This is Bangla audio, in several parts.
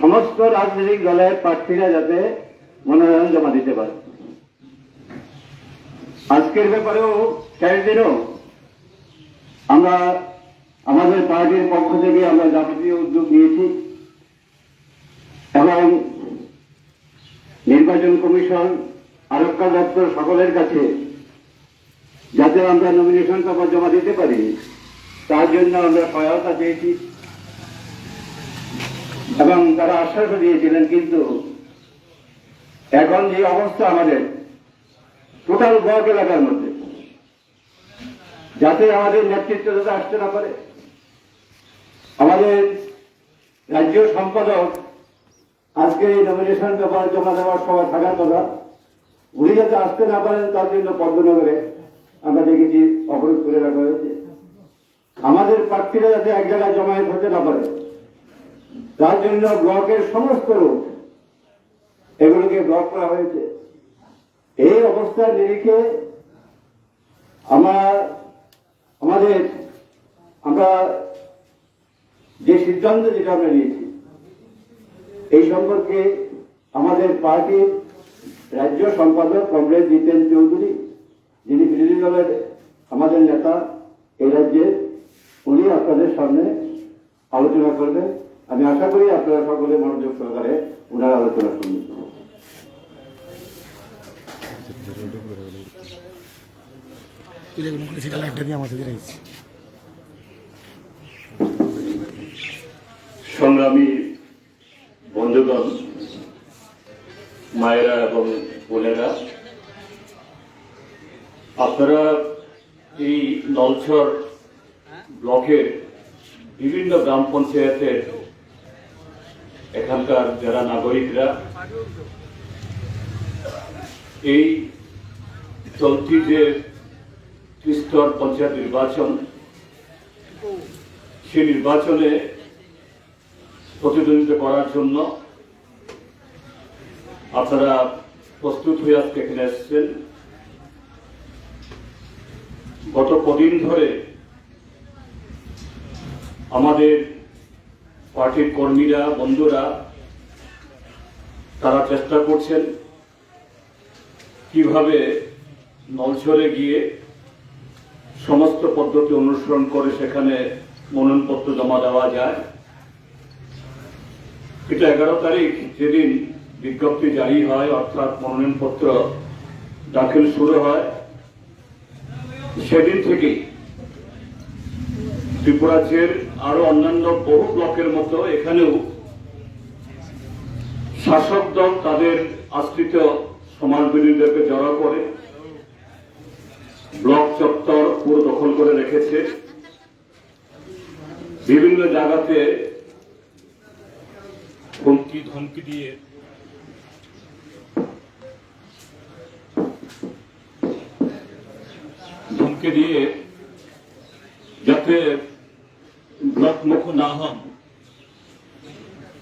সমস্ত রাজনৈতিক দলের প্রার্থীরা যাতে মনোনয়ন জমা দিতে পারে। আজকের ব্যাপারেও শেষ দিনও আমরা আমাদের পার্টির পক্ষ থেকে আমরা যাবতীয় উদ্যোগ নিয়েছি এবং নির্বাচন কমিশন, আরক্ষা দপ্তর সকলের কাছে যাতে আমরা নমিনেশন পেপার জমা দিতে পারি, তার জন্য আমরা সহায়তা চেয়েছি। এবং তারা আশ্বাস দিয়েছিলেন, কিন্তু এখন যে অবস্থা আমাদের টোটাল ব্লক এলাকার মধ্যে, যাতে আমাদের নেতৃত্ব যাতে আসতে না পারে, আমাদের রাজ্য সম্পাদক আজকে এই নমিনেশন পেপার জমা দেওয়ার সময় থাকার কথা, উনি যাতে আসতে না পারেন তার জন্য পদ্মনগরে আমরা দেখেছি অবরোধ করে রাখা হয়েছে। আমাদের প্রার্থীরা যাতে এক জায়গায় জমায়েত হতে না পারে তার জন্য ব্লকের সমস্ত রোড এগুলোকে ব্লক করা হয়েছে। এই অবস্থার নিরিখে আমরা আমাদের আমরা যে সিদ্ধান্ত যেটা আমরা নিয়েছি, এই সম্পর্কে আমাদের পার্টির রাজ্য সম্পাদক কমরেড জিতেন চৌধুরী, যিনি বিরোধী দলের আমাদের নেতা, এই রাজ্যের, উনি আপনাদের সামনে আলোচনা করবেন। আমি আশা করি আপনারা সকলে মনোযোগ সহকারে ওনার আলোচনা শুনবেন সেটা লাইভটা দিয়ে আমাদের দিয়েছি সংগ্রামী বন্ধুগণ মায়েরা এবং বোনেরা আপনারা এই নলছর ব্লকের বিভিন্ন গ্রাম পঞ্চায়েতের এখানকার যারা নাগরিকরা, এই চলতি যে ত্রিস্তর পঞ্চায়েত নির্বাচন, সে নির্বাচনে প্রতিদ্বন্দ্বিতা করার জন্য আপনারা প্রস্তুত হয়ে আজকে এখানে এসেছেন। গত কদিন ধরে আমাদের পার্টির কর্মীরা, বন্ধুরা, তারা চেষ্টা করছেন কীভাবে নলছরে গিয়ে সমস্ত পদ্ধতি অনুসরণ করে সেখানে মনোনয়নপত্র জমা দেওয়া যায়। এটা এগারো তারিখ, যেদিন বিজ্ঞপ্তি জারি হয়, অর্থাৎ মনোনয়নপত্র দাখিল শুরু হয়, সেদিন থেকেই ত্রিপুরাজ্যের আরও অন্যান্য বহু ব্লকের মতো এখানেও শাসক দল তাদের আশ্রিত সমাজবিরোধীদেরকে জড়ো করে, ব্লক চত্বর পুরো দখল করে রেখেছে। বিভিন্ন জায়গাতে হুমকি, ধমকি দিয়ে ধমকি দিয়ে যাতে ব্লক মুখ না হন।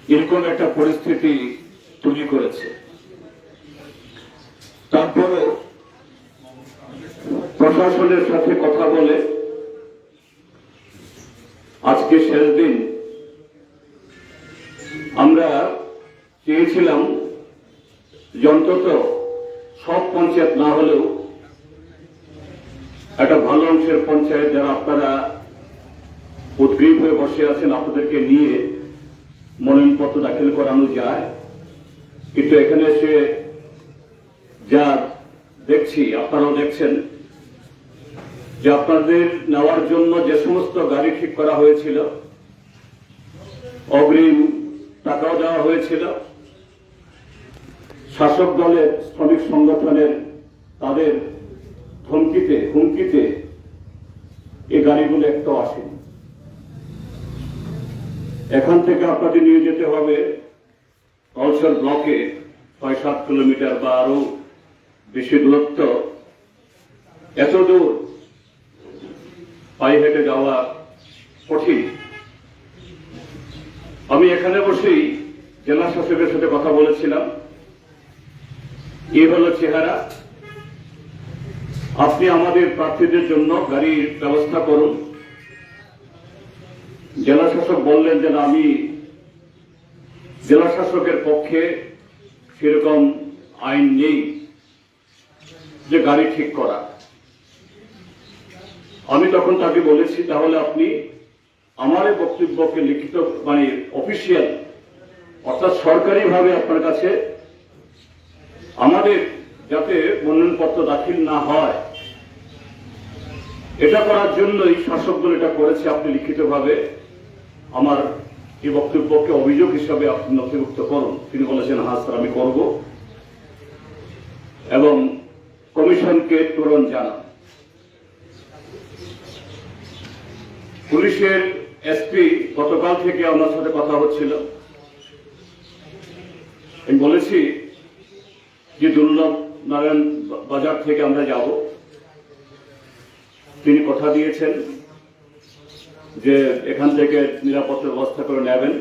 এরকম একটা পরিস্থিতি তৈরি করেছে। তারপরে প্রশাসনের সাথে কথা বলে আজকে শেষ দিন। আমরা চেয়েছিলাম অন্তত সব পঞ্চায়েত না হলেও একটা ভালো অংশের পঞ্চায়েত যারা আপনারা উদ্গ্রীব হয়ে বসে আছেন আপনাদেরকে নিয়ে মনোনয়নপত্র দাখিল করানো যায়। কিন্তু এখানে এসে যা দেখছি, আপনারাও দেখছেন যে আপনাদের নেওয়ার জন্য যে সমস্ত গাড়ি ঠিক করা হয়েছিল, অগ্রিম টাকাও দেওয়া হয়েছিল, শাসক দলের, শ্রমিক সংগঠনের তাদের ধমকিতে, হুমকিতে এই গাড়িগুলো একটু আসেনি। এখান থেকে আপনাকে নিয়ে যেতে হবে অলসর ব্লকে ছয় সাত কিলোমিটার বা আরও বেশি দূরত্ব। এত দূর পায়ে হেঁটে যাওয়া কঠিন। আমি এখানে বসেই জেলা শাসকের সাথে কথা বলেছিলাম। এ হলো চেহারা। আপনি আমাদের প্রার্থীদের জন্য গাড়ির ব্যবস্থা করুন। জেলা শাসক বললেন যে আমি জেলা শাসকের পক্ষে সেরকম আইন নেই যে গাড়ি ঠিক করা। আমি তখন তাকে বলেছি, তাহলে আপনি আমার বক্তব্যকে লিখিত মানে অফিসিয়াল, অর্থাৎ সরকারিভাবে আপনার কাছে আমাদের যাতে মনোনয়নপত্র দাখিল না হয়, এটা করার জন্যই শাসকদল এটা করেছে। আপনি লিখিতভাবে আমার এই বক্তব্যকে অভিযোগ হিসাবে আপনি নথিভুক্ত করুন। তিনি বলেছেন হ্যাঁ স্যার, আমি করব। এবং কমিশনকে তুরন্ত জানান। পুলিশের এসপি গতকাল থেকে আমার সাথে কথা হচ্ছিল। আমি বলেছি যে দুর্লভ নারায়ণ বাজার থেকে আমরা যাব। তিনি কথা দিয়েছেন। যে এখান থেকে নিরাপত্তা ব্যবস্থা করে নেবেন।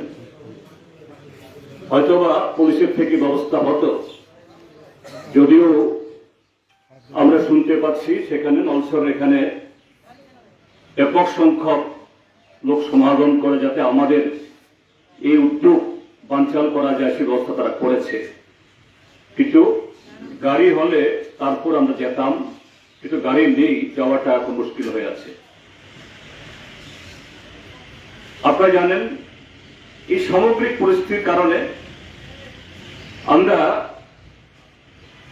হয়তোবা পুলিশের থেকে ব্যবস্থা হতো। যদিও আমরা শুনতে পাচ্ছি সেখানে নলসর এখানে ব্যাপক সংখ্যক লোক সমাগম করে যাতে আমাদের এই উদ্যোগ বানচাল করা যায় সে ব্যবস্থা তারা করেছে। কিন্তু গাড়ি হলে তারপর আমরা যেতাম, কিন্তু গাড়ি নেই, যাওয়াটা এখন মুশকিল হয়ে আছে। আপনারা জানেন, এই সামগ্রিক পরিস্থিতির কারণে আমরা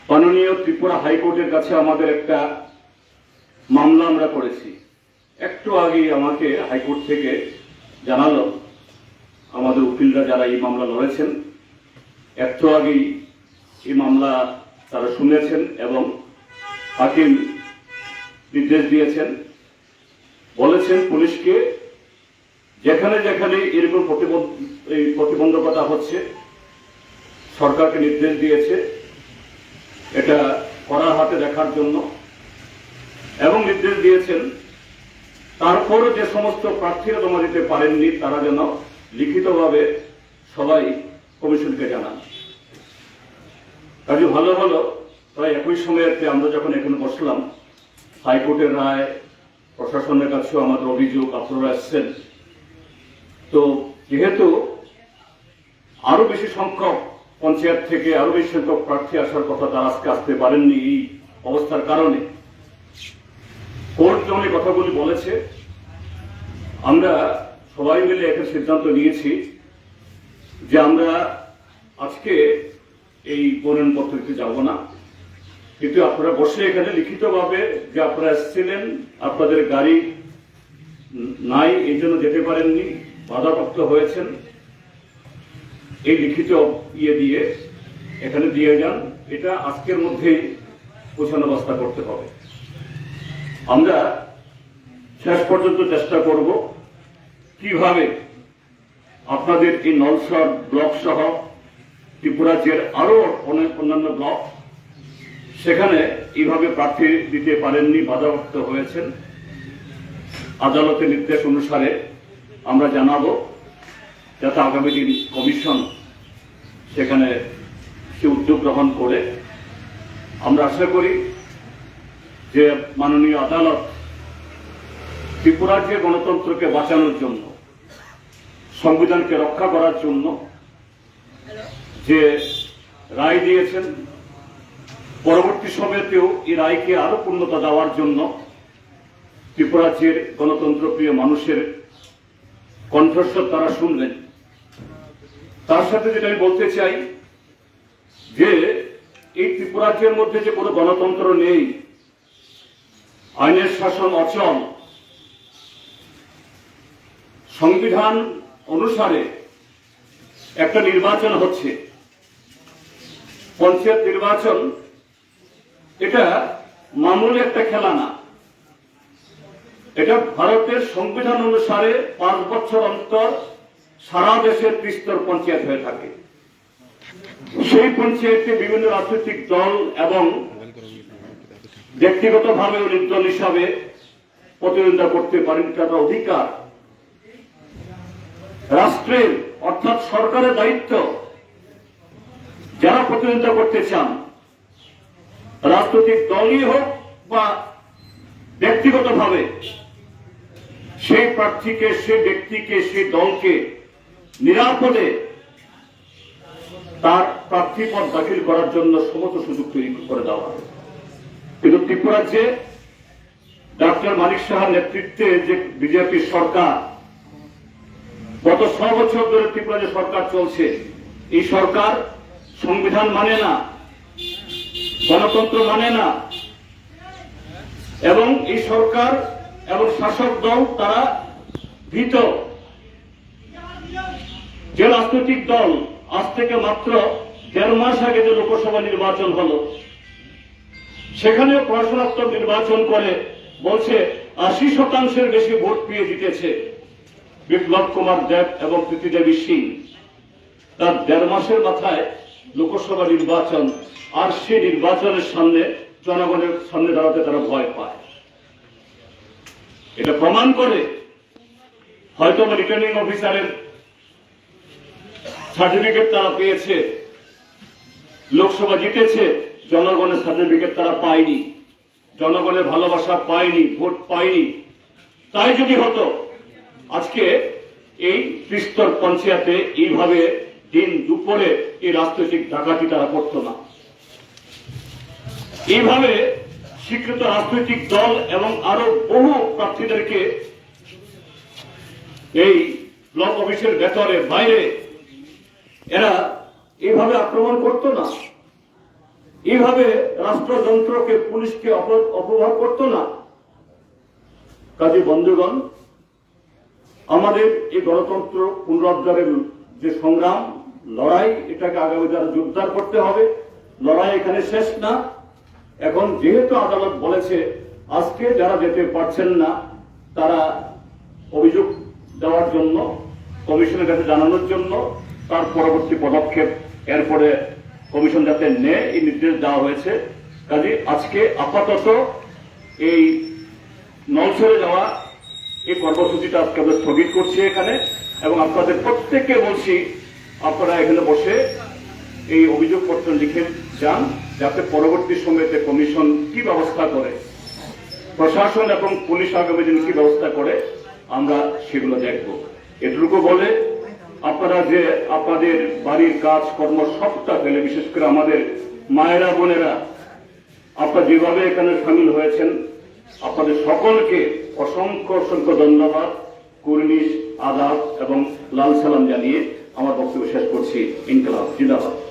মাননীয় ত্রিপুরা হাইকোর্টের কাছে আমাদের একটা মামলা আমরা করেছি। একটু আগে আমাকে হাইকোর্ট থেকে জানালো, আমাদের উকিলরা যারা এই মামলা লড়েছেন, একটু আগেই এই মামলা তারা শুনেছেন এবং হাকিম নির্দেশ দিয়েছেন। বলেছেন পুলিশকে যেখানে যেখানে এরকম এই প্রতিবন্ধকতা হচ্ছে, সরকারকে নির্দেশ দিয়েছে এটা করার হাতে দেখার জন্য, এবং নির্দেশ দিয়েছেন তারপরও যে সমস্ত প্রার্থীরা জমা দিতে পারেননি, তারা যেন লিখিতভাবে সবাই কমিশনকে জানান। কাজে ভালো হলো, প্রায় একই সময়েতে আমরা যখন এখানে বসলাম, হাইকোর্টের রায়, প্রশাসনের কাছেও আমাদের অভিযোগ, আপনারা এসছেন। তো যেহেতু আরও বেশি সংখ্যক পঞ্চায়েত থেকে আরও বেশি সংখ্যক প্রার্থী আসার কথা তারা আজকে আসতে পারেননি এই অবস্থার কারণে। কোর্ট এই কথাগুলি বলেছে, আমরা সবাই মিলে একটা সিদ্ধান্ত নিয়েছি যে আমরা আজকে এই মনোনয়নপত্র দিতে যাব না। কিন্তু আপনারা বসে এখানে লিখিতভাবে যে আপনারা এসেছিলেন, আপনাদের গাড়ি নাই, এই জন্য যেতে পারেননি বাধাপ্রাপ্ত হয়েছেন। এই লিখিত ইয়ে দিয়ে এখানে দিয়ে যান, এটা আজকের মধ্যেই পৌঁছানো ব্যবস্থা করতে হবে। আমরা শেষ পর্যন্ত চেষ্টা করব কীভাবে আপনাদের এই নলসর ব্লক সহ ত্রিপুরা রাজ্যের আরও অনেক অন্যান্য ব্লক সেখানে এইভাবে প্রার্থী দিতে পারেননি, বাধাপ্রাপ্ত হয়েছেন। আদালতের নির্দেশ অনুসারে আমরা জানাব যাতে আগামী দিন কমিশন সেখানে সে উদ্যোগ গ্রহণ করে। আমরা আশা করি যে মাননীয় আদালত ত্রিপুরার যে গণতন্ত্রকে বাঁচানোর জন্য, সংবিধানকে রক্ষা করার জন্য যে রায় দিয়েছেন, পরবর্তী সময়তেও এই রায়কে আরও পূর্ণতা দেওয়ার জন্য ত্রিপুরাজ্যের গণতন্ত্রপ্রিয় মানুষের কণ্ঠস্বর তারা শুনলেন। তার সাথে যেটা আমি বলতে চাই, যে এই ত্রিপুরাজ্যের মধ্যে যে কোনো গণতন্ত্র নেই, আইনের শাসন অচল, সংবিধান অনুসারে একটা নির্বাচন হচ্ছে। পঞ্চায়েত নির্বাচন, এটা মামুলি একটা খেলা না এটা ভারতের সংবিধান অনুসারে পাঁচ বছর অন্তর সারা দেশের ত্রিস্তর পঞ্চায়েত হয়ে থাকে। সেই পঞ্চায়েতে বিভিন্ন রাজনৈতিক দল এবং ব্যক্তিগতভাবে নির্দল হিসাবে প্রতিদ্বন্দ্বিতা করতে পারেন তাদের অধিকার। রাষ্ট্রের অর্থাৎ সরকারের দায়িত্ব যারা প্রতিদ্বন্দ্বিতা করতে চান, রাজনৈতিক দলই হোক বা ব্যক্তিগতভাবে সেই প্রার্থীকে সেই ব্যক্তিকে সেই দলকে নিরাপদে তার প্রার্থী পদ দাখিল করার জন্য সমস্ত সুযোগ তৈরি করে দেওয়া কিন্তু ত্রিপুরাজ্যে ডক্টর মানিক সাহার নেতৃত্বে যে বিজেপি সরকার, গত ছ বছর ধরে ত্রিপুরা যে সরকার চলছে। এই সরকার সংবিধান মানে না, গণতন্ত্র মানে না এবং এই সরকার এবং শাসক দল তারা ভীত। যে রাজনৈতিক দল আজ থেকে মাত্র দেড় মাস আগে যে লোকসভা নির্বাচন হলো, সেখানেও প্রশাসনাত্মক নির্বাচন করে বলছে, আশি শতাংশের বেশি ভোট পেয়ে জিতেছে বিপ্লব কুমার দেব এবং প্রীতিদেবী সিং। তার দেড় মাসের মাথায় লোকসভা নির্বাচন, আর সেই নির্বাচনের সামনে জনগণের সামনে দাঁড়াতে তারা ভয় পায়। এটা প্রমাণ করে হয়তো রিটার্নিং অফিসারের সার্টিফিকেট তারা পেয়েছে, লোকসভা জিতেছে, জনগণের সার্টিফিকেট তারা পায়নি, জনগণের ভালোবাসা পায়নি, ভোট পায়নি। তাই যদি হতো, আজকে এই ত্রিস্তর পঞ্চায়েতে এইভাবে দিন দুপুরে এই রাজনৈতিক ডাকাতি তারা করত না। এইভাবে স্বীকৃত রাজনৈতিক দল এবং আরও বহু প্রার্থীদেরকে এই ব্লক অফিসের ভেতরে, বাইরে, এরা এইভাবে আক্রমণ করত না। এইভাবে রাষ্ট্রযন্ত্রকে, পুলিশকে অপ- অপব্যবহার করত না। কাজে বন্ধুগণ, আমাদের এই গণতন্ত্র পুনরুদ্ধারের যে সংগ্রাম, লড়াই, এটাকে আগামী দ্বারা জোরদার করতে হবে। লড়াই এখানে শেষ না। এখন যেহেতু আদালত বলেছে, আজকে যারা যেতে পারছেন না, তারা অভিযোগ দেওয়ার জন্য, কমিশনের কাছে জানানোর জন্য, তার পরবর্তী পদক্ষেপ, এরপরে কমিশন যাতে নেয়, এই নির্দেশ দেওয়া হয়েছে। কাজে আজকে আপাতত এই নলছড়ে যাওয়া এই কর্মসূচিটা আজকে আমরা স্থগিত করছি এখানে, এবং আপনাদের প্রত্যেককে বলছি, আপনারা এখানে বসে এই অভিযোগপত্র লিখে যান। যাতে পরবর্তী সময়তে কমিশন কি ব্যবস্থা করে, প্রশাসন এবং পুলিশ আগামী দিন কি ব্যবস্থা করে, আমরা সেগুলো দেখব। এটুকু বলে, আপনারা যে আপনাদের বাড়ির কাজ, কর্ম সবটা ফেলে, বিশেষ করে আমাদের মায়েরা, বোনেরা, আপনারা যেভাবে এখানে সামিল হয়েছেন, আপনাদের সকলকে অসংখ্য অসংখ্য ধন্যবাদ, কুর্নিশ, আদাব এবং লাল সালাম জানিয়ে আমার বক্তব্য শেষ করছি। ইনকলাব, জিন্দাবাদ।